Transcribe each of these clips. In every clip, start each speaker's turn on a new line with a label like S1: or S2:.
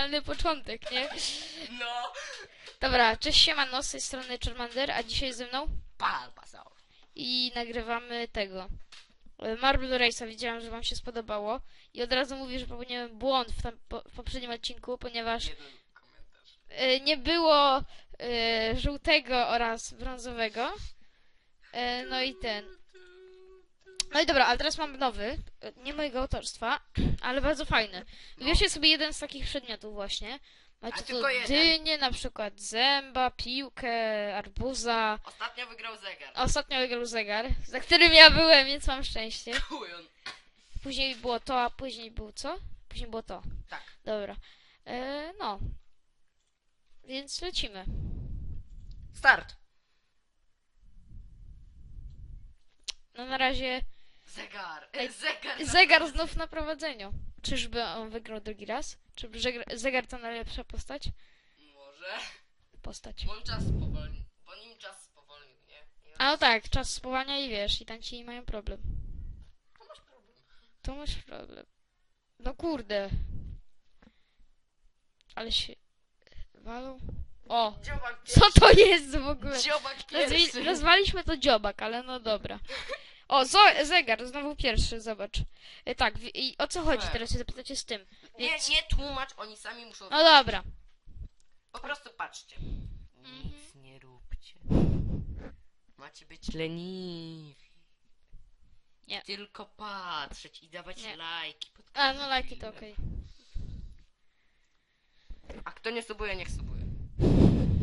S1: genialny początek, nie?
S2: No!
S1: Dobra, cześć siemano, z tej strony Charmander, a dzisiaj ze mną
S2: Palpasaur.
S1: i nagrywamy tego. e, Marble Race'a, widziałam, że wam się spodobało i od razu mówię, że popełniłem błąd w, tam, po, w poprzednim odcinku, ponieważ e, nie było e, żółtego oraz brązowego. E, no i ten. No i dobra, ale teraz mam nowy, e, nie mojego autorstwa, ale bardzo fajny.
S2: No.
S1: Wybierzcie sobie jeden z takich przedmiotów właśnie. Macie
S2: A
S1: tu
S2: tylko jeden.
S1: dynię, na przykład zęba, piłkę, arbuza.
S2: Ostatnio wygrał zegar.
S1: Ostatnio wygrał zegar, za którym ja byłem, więc mam szczęście.
S2: Kujon.
S1: Później było to, a później było co? Później było to.
S2: Tak.
S1: Dobra. E, no. Więc lecimy.
S2: Start.
S1: No na razie
S2: Zegar.
S1: Ej,
S2: zegar.
S1: zegar znów na prowadzeniu. Czyżby on wygrał drugi raz? Czy zegar, zegar to najlepsza postać?
S2: Może.
S1: Postać.
S2: Bo on czas powolnił. Po nim czas spowolnił, nie? I
S1: A no tak, czas spowalnia i wiesz, i tam ci mają problem.
S2: To masz problem.
S1: To masz problem. No kurde. Ale się walą. O!
S2: Dziobak
S1: Co to jest w ogóle?
S2: Dziobak pierwszy.
S1: nazwaliśmy to dziobak, ale no dobra. O, zo zegar, znowu pierwszy, zobacz. E, tak, w- i o co chodzi teraz się zapytacie z tym?
S2: Nie,
S1: Więc...
S2: nie tłumacz, oni sami muszą...
S1: No dobra.
S2: Po prostu patrzcie.
S1: Mhm.
S2: Nic nie róbcie. Macie być leniwi.
S1: Nie.
S2: Tylko patrzeć i dawać
S1: Nie.
S2: lajki. Pod
S1: A, no lajki to okej.
S2: A kto nie subuje, niech subuje.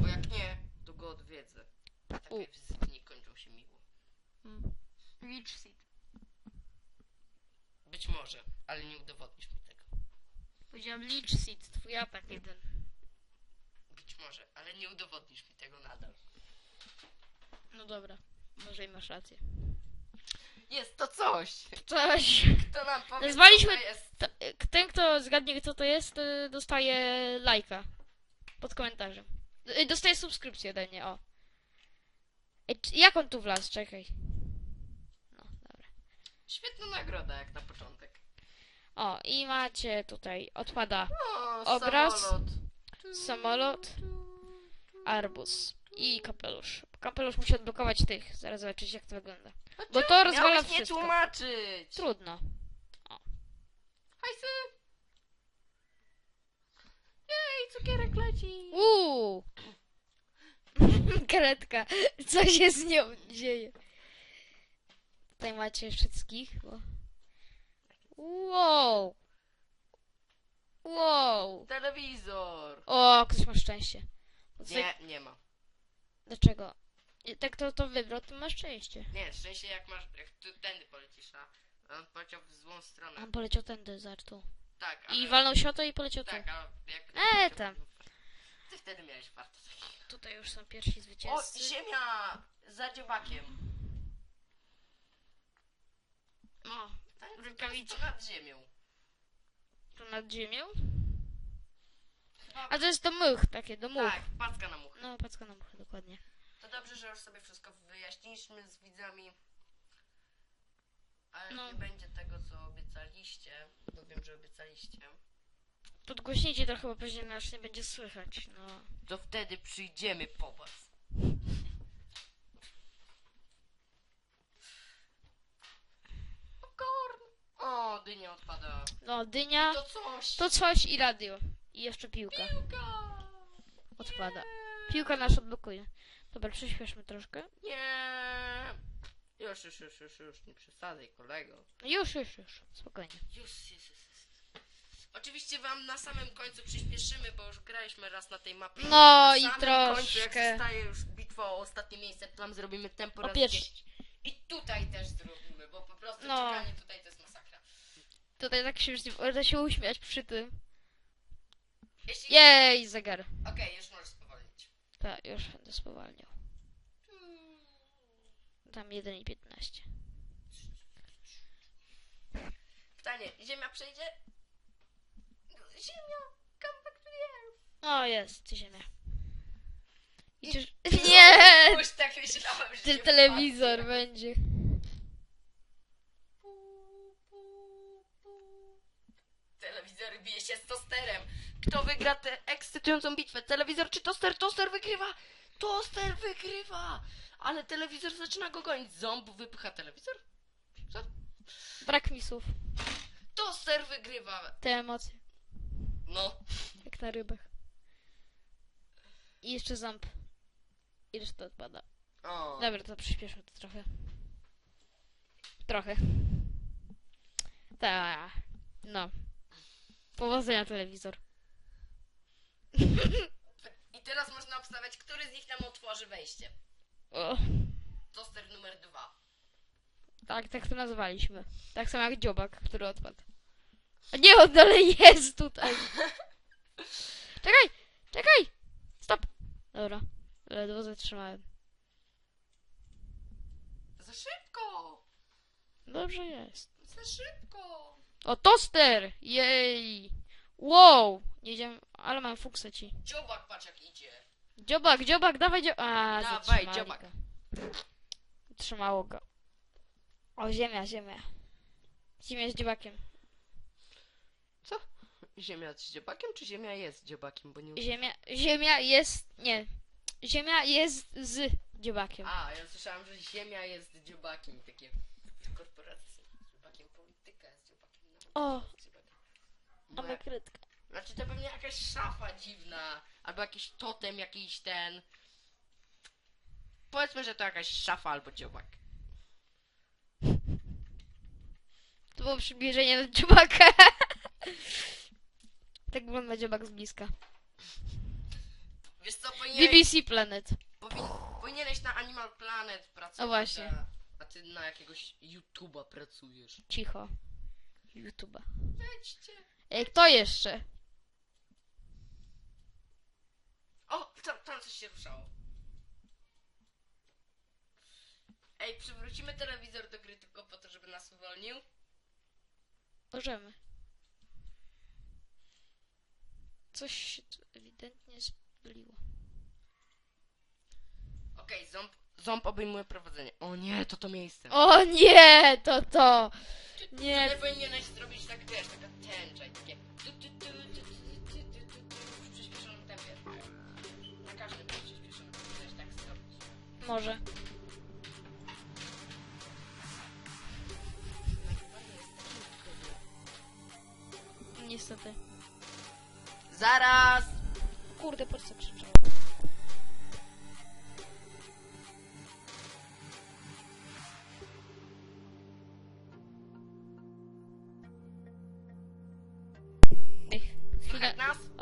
S2: Bo jak nie, to go odwiedzę. Takie
S1: U.
S2: wizyty nie kończą się miło.
S1: Mm. Leech seed.
S2: Być może, ale nie udowodnisz mi tego.
S1: Powiedziałam leech seed, twój atak jeden.
S2: Być może, ale nie udowodnisz mi tego nadal.
S1: No dobra, może i masz rację.
S2: Jest to coś.
S1: Coś.
S2: Kto nam powie,
S1: Nazwaliśmy-
S2: co to jest?
S1: To, ten, kto zgadnie, kto to jest, e, dostaje lajka pod komentarzem. E, Dostaje subskrypcję ode mnie, o. Ej, jak on tu wlazł? Czekaj.
S2: Świetna nagroda jak na początek.
S1: O, i macie tutaj, odpada
S2: O,
S1: Obraz.
S2: samolot.
S1: samolot, arbuz i kapelusz. Kapelusz musi odblokować tych, zaraz zobaczycie jak to wygląda. Bo to rozwala
S2: Miałeś nie
S1: wszystko.
S2: tłumaczyć.
S1: Trudno.
S2: Hajsy. Jej, cukierek leci.
S1: Uuu! Karetka. Co się z nią dzieje? Tutaj macie wszystkich. bo- Wow! Wow!
S2: Telewizor.
S1: O, ktoś ma szczęście. Bo tutaj-
S2: Nie, nie ma.
S1: Dlaczego? I Tak to, to wybrał, to masz szczęście.
S2: Nie, szczęście jak masz, jak tu tędy polecisz, a on poleciał w złą stronę.
S1: On poleciał tędy, zobacz tu.
S2: Tak, ale...
S1: I walnął światło i poleciał tu.
S2: Tak, a jak...
S1: E, tam.
S2: Ty wtedy miałeś warto taki.
S1: Tutaj już są pierwsi
S2: O,
S1: zwycięzcy.
S2: ziemia! Za dziobakiem.
S1: O,
S2: Tak,
S1: Rękawice.
S2: to nad ziemią.
S1: tu nad ziemią.
S2: Chyba...
S1: A to jest do much, takie, do much.
S2: Tak, packa na muchę.
S1: No, packa na muchy, dokładnie.
S2: To dobrze, że już sobie wszystko wyjaśniliśmy z widzami. Ale
S1: No.
S2: nie będzie tego, co obiecaliście, bo wiem, że obiecaliście.
S1: Podgłośnijcie trochę, bo później nas nie będzie słychać, no.
S2: To wtedy przyjdziemy po was. Popcorn! O, dynia odpada.
S1: No, dynia,
S2: To coś!
S1: to coś i radio. I jeszcze piłka
S2: piłka!
S1: odpada. Piłka nas odblokuje. Dobra, przyspieszmy troszkę.
S2: Nie! Już, już, już, już, już, nie przesadzaj, kolego.
S1: Już, już, już. Spokojnie.
S2: Już, już, już, już. Oczywiście wam na samym końcu przyspieszymy, bo już graliśmy raz na tej mapie.
S1: No
S2: na
S1: i
S2: samym końcu, jak
S1: troszkę.
S2: zostaje już bitwa o ostatnie miejsce, tam zrobimy tempo
S1: O
S2: razy
S1: pierwszy.
S2: 10. I tutaj też zrobimy, bo po prostu
S1: No.
S2: czekanie tutaj to jest.
S1: Tutaj tak się już nie można się uśmiać przy tym.
S2: Jeśli...
S1: Jej, zegar.
S2: Okej, już możesz spowolnić.
S1: Tak, już będę spowalniał. Tam 1,15.
S2: Pytanie, Ziemia przejdzie? Ziemia, come back to the earth.
S1: O, jest, ziemia. I czyż... Nie!
S2: Już tak myślałem, że
S1: Ty
S2: nie
S1: telewizor będzie.
S2: Pu, pu, pu. Telewizor telewizor bije się z tosterem. Kto wygra tę ekscytującą bitwę? Telewizor czy toster? Toster wygrywa! Toster wygrywa! Ale telewizor zaczyna go gonić. Ząb wypycha telewizor? Co?
S1: Brak mi słów.
S2: Toster wygrywa!
S1: Te emocje.
S2: No.
S1: Jak na rybach. I jeszcze ząb. I reszta odpada.
S2: O.
S1: Dobra, to przyspieszę to trochę. Trochę. Tak. No. Powodzenia telewizor.
S2: I teraz można obstawiać, który z nich tam otworzy wejście.
S1: O,
S2: Toster numer dwa.
S1: tak, tak to nazwaliśmy. Tak samo jak dziobak, który odpadł. A nie, on dalej jest tutaj. Czekaj, czekaj. Stop. Dobra. Ledwo zatrzymałem.
S2: Za szybko!
S1: Dobrze jest.
S2: Za szybko!
S1: O, toster! Jej! Wow! Jedziemy, ale mam fuksę ci.
S2: Dziobak, patrz jak idzie.
S1: Dziobak, dziobak, dawaj dzio... A,
S2: Dawaj,
S1: zatrzymali
S2: dziobak.
S1: Go. Trzymało go. O, ziemia, ziemia. Ziemia z dziobakiem.
S2: Ziemia z dziobakiem, czy ziemia jest dziobakiem? Bo nie
S1: Ziemia, ziemia jest... Nie. Ziemia jest z dziobakiem.
S2: A, ja słyszałem, że ziemia jest dziobakiem. Takie korporacje są dziobakiem, polityka jest dziobakiem.
S1: O,
S2: Moja-
S1: krytkę.
S2: Znaczy to pewnie jakaś szafa dziwna, albo jakiś totem, jakiś ten... Powiedzmy, że to jakaś szafa albo dziobak.
S1: To było przybliżenie do dziobaka. tak wygląda dziobak z bliska.
S2: Wiesz co, powinieneś,
S1: BBC Planet.
S2: powin, powinieneś na Animal Planet pracować,
S1: O, właśnie.
S2: A, a ty na jakiegoś YouTube'a pracujesz.
S1: Cicho. YouTube'a.
S2: Wejdźcie.
S1: Ej, kto jeszcze?
S2: O, tam, tam coś się ruszało. Ej, przywrócimy telewizor do gry tylko po to, żeby nas uwolnił.
S1: Możemy. Coś się tu ewidentnie spyliło.
S2: Okej, ząb, ząb obejmuje prowadzenie. O nie, to to miejsce.
S1: O nie, to to!
S2: Nie
S1: Nie,
S2: powinieneś zrobić tak, wiesz, taka tęcza i takie... tu, tu, tu, tu, tu, tu, tu, tu, tu, W przyspieszonym tempie. Na każdym przyspieszonym powinieneś tak zrobić.
S1: może. Niestety.
S2: Zaraz!
S1: Kurde, po co krzyczał?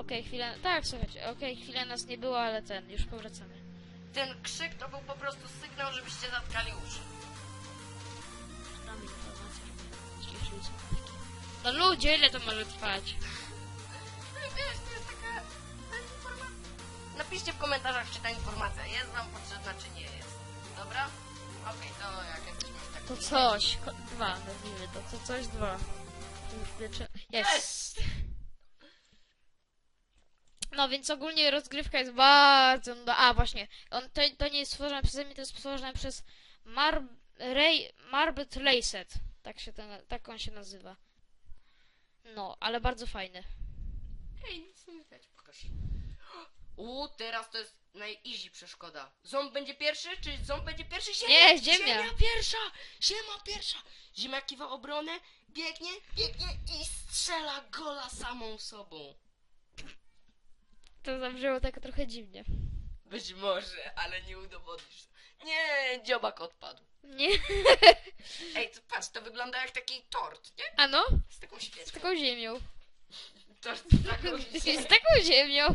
S1: Okej, chwilę. Tak, słuchajcie, okej, chwilę nas nie było, ale ten, już powracamy.
S2: Ten krzyk to był po prostu sygnał, żebyście zatkali uszy.
S1: Damy informację, żeby ściszyli słuchawki. No ludzie, ile to może trwać?
S2: Wiesz, to jest taka ta informacja. Napiszcie w komentarzach, czy ta informacja jest wam potrzebna, czy nie jest. Dobra? Okej, to jak jesteśmy tak...
S1: To coś, ko- dwa, nazwijmy to, to coś dwa. To już wiecze... Jest! No więc ogólnie rozgrywka jest bardzo... nuda- A właśnie, on, to, to nie jest stworzone przeze mnie, to jest stworzone przez Mar... Ray... Marbet Lacet. Tak się ten, tak on się nazywa. No, ale bardzo fajny.
S2: Ej, nic nie widać, pokaż. U, teraz to jest najeasy przeszkoda. Ząb będzie pierwszy, czy ząb będzie pierwszy? Ziemia!
S1: Nie, ziemia.
S2: Ziemia pierwsza! Ziemia pierwsza! Ziemia kiwa obronę, biegnie, biegnie i strzela gola samą sobą.
S1: To zabrzmiało tak trochę dziwnie.
S2: Być może, ale nie udowodnisz. Nie, dziobak odpadł.
S1: Nie?
S2: Ej, to patrz, to wygląda jak taki tort, nie?
S1: Ano?
S2: Z taką
S1: Z
S2: świeczką.
S1: taką ziemią.
S2: Tort z taką
S1: Z taką ziemią.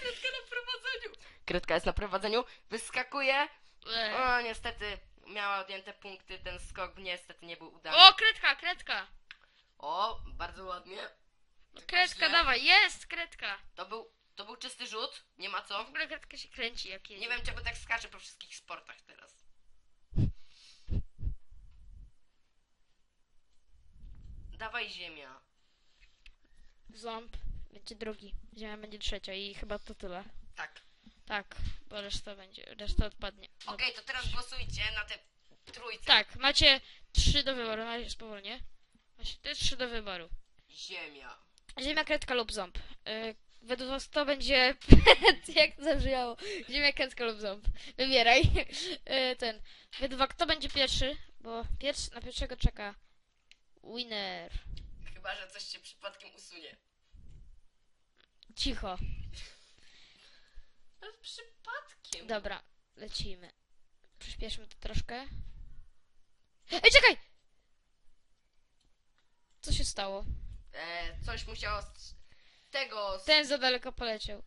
S2: Kredka na prowadzeniu. Kredka jest na prowadzeniu, wyskakuje. O, niestety miała odjęte punkty, ten skok niestety nie był udany.
S1: O, kredka, kredka.
S2: O, bardzo ładnie.
S1: Kredka,
S2: źle.
S1: dawaj, jest, kredka.
S2: To był, to był czysty rzut, nie ma
S1: W
S2: co.
S1: ogóle kredka się kręci, jak jedzie.
S2: Nie wiem czego tak skacze po wszystkich sportach teraz. Dawaj ziemia.
S1: Ząb będzie drugi, ziemia będzie trzecia i chyba to tyle.
S2: Tak.
S1: Tak, bo reszta będzie, reszta odpadnie. No.
S2: Okej, to teraz głosujcie na te trójce.
S1: Tak, macie trzy do wyboru, na razie spowolnie. Macie te trzy do wyboru.
S2: Ziemia.
S1: Ziemia, kredka lub ząb. Yy, według was to będzie... Jak to zabrzmiało? Ziemia, kredka lub ząb. Wybieraj. Yy, ten. Według was kto będzie pierwszy? Bo pierwszy, na pierwszego czeka winner.
S2: Chyba, że coś się przypadkiem usunie.
S1: Cicho.
S2: No, przypadkiem.
S1: Dobra, lecimy. Przyspieszmy to troszkę. Ej, czekaj! Co się stało?
S2: E, coś musiało z tego... Z...
S1: Ten za daleko poleciał.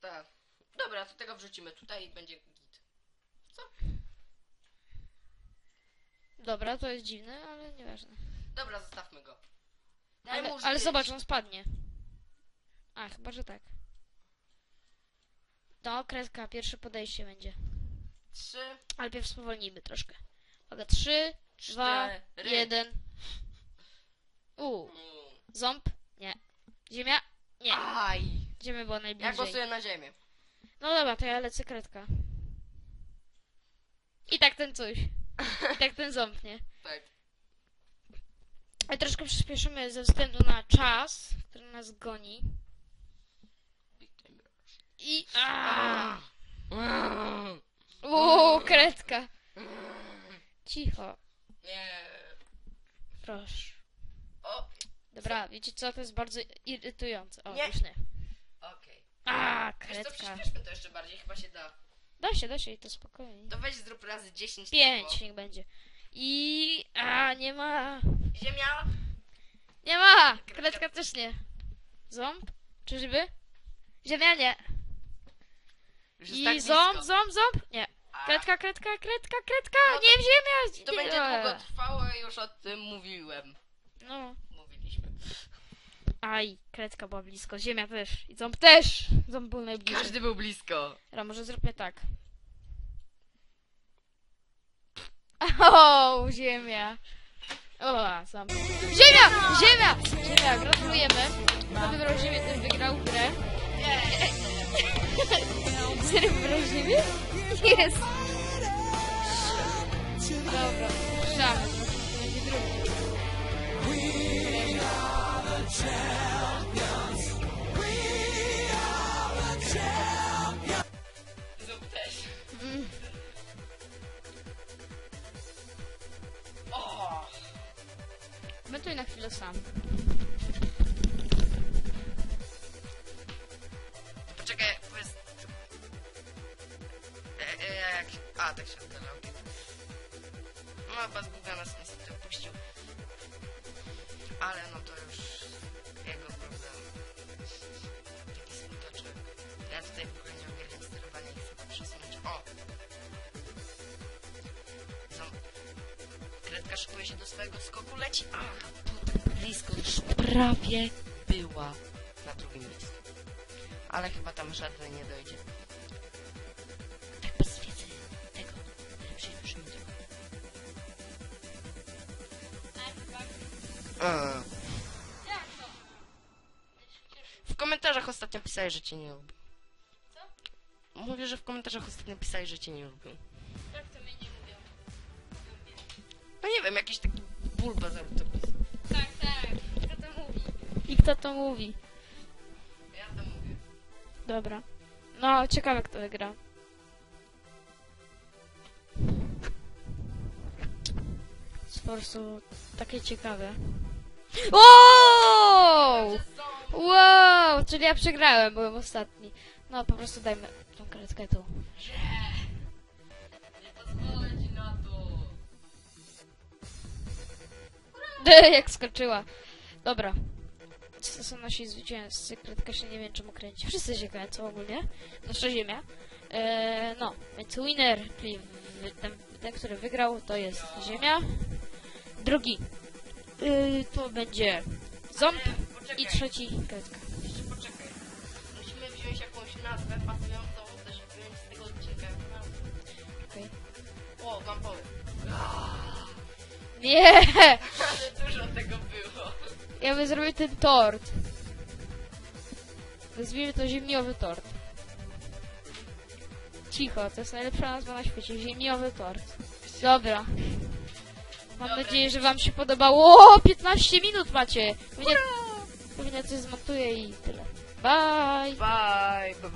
S2: Tak. Dobra, to tego wrzucimy tutaj i będzie git.
S1: Dobra, to jest dziwne, ale nieważne.
S2: Dobra, zostawmy go. Daj
S1: Ale,
S2: mu
S1: ale
S2: żyć.
S1: zobacz, on spadnie. A, chyba, że tak. To kredka, pierwsze podejście będzie.
S2: Trzy,
S1: Ale pierw spowolnijmy troszkę. Uwaga, trzy, dwa,
S2: cztery.
S1: jeden. U,
S2: Mm.
S1: Ząb? Nie. Ziemia? Nie.
S2: Aj.
S1: Ziemia była
S2: Ja
S1: najbliżej.
S2: głosuję na ziemię.
S1: No dobra, to ja lecę kredka. I tak ten coś. I tak ten ząb, nie?
S2: Tak.
S1: Ale troszkę przyspieszymy ze względu na czas, który nas goni. I... Aaaa! Uuu, kredka. Cicho,
S2: Nie.
S1: proszę. Dobra, wiecie co? To jest bardzo irytujące. O,
S2: Nie.
S1: już nie.
S2: okej.
S1: A,
S2: Wiesz co,
S1: kredka.
S2: przyspieszmy to jeszcze bardziej, chyba się da.
S1: Da się, da się i to spokojnie.
S2: To weź zrób razy 10
S1: Pięć niech będzie. I... A, nie ma.
S2: Ziemia.
S1: Nie ma! Kredka też nie. Ząb? Czyżby? Ziemia nie.
S2: Już jest
S1: I
S2: tak
S1: ząb,
S2: blisko.
S1: ząb, ząb? Nie.
S2: A,
S1: Kredka, kredka, kredka, kredka!
S2: No to-
S1: Nie w ziemia!
S2: To będzie długo trwało, już o tym mówiłem.
S1: No. Aj, kredka była blisko. Ziemia też. I ząb też! Ząb był najbliżej.
S2: Każdy był blisko.
S1: Dobra, może zróbmy tak. O, ziemia. O, sam. Ziemia! Ziemia! Ziemia, gratulujemy. Kto wybrał ziemię, ten wygrał grę. Serio wybrał ziemię? Jest.
S2: A, tak się oddało. No, chyba zgubiona nas niestety opuścił. Ale no to już jego problem. Taki smuteczek. Ja tutaj w ogóle nie ogarniam sterowania i chcę przesunąć. O! Są... Kredka szykuje się do swojego skoku, leci. A, tu tak blisko, już prawie była na drugim miejscu. Ale chyba tam żadnej nie dojdzie. W komentarzach ostatnio pisali, że cię nie lubią.
S1: Co?
S2: Mówię, że w komentarzach ostatnio pisali, że cię nie lubią.
S1: Tak to mnie nie mówią.
S2: No nie wiem, jakiś taki bulbazar to pisał.
S1: Tak, tak. Kto to mówi? I kto to mówi?
S2: Ja to mówię.
S1: Dobra. No, ciekawe kto wygra. Jest po prostu takie ciekawe. Wow! Wow! Czyli ja przegrałem, byłem ostatni. No, po prostu dajmy tą kredkę tu. Jak skoczyła. Dobra. To są nasi zwycięzcy. Kredka się nie wiem czemu kręci. Wszyscy się kręcą ogólnie. Nasza ziemia. Eee, no, więc winner, czyli ten, ten, który wygrał, to jest ziemia. Drugi. Yy, to będzie ząb.
S2: Poczekaj,
S1: I trzeci kredka.
S2: jeszcze poczekaj. Musimy wziąć jakąś nazwę pasującą też wyjąć z tego odcinka jakąś nazwę.
S1: Okej.
S2: O, wam powiem.
S1: Nie!
S2: Ale dużo tego było.
S1: Ja bym zrobił ten tort. Nazwijmy to ziemniowy tort. Cicho, to jest najlepsza nazwa na świecie. Ziemniowy tort. Dobra. Mam nadzieję, że wam się podobało. O, 15 minut macie! Mnie... Pewnie coś zmontuję i tyle. Bye!
S2: Bye.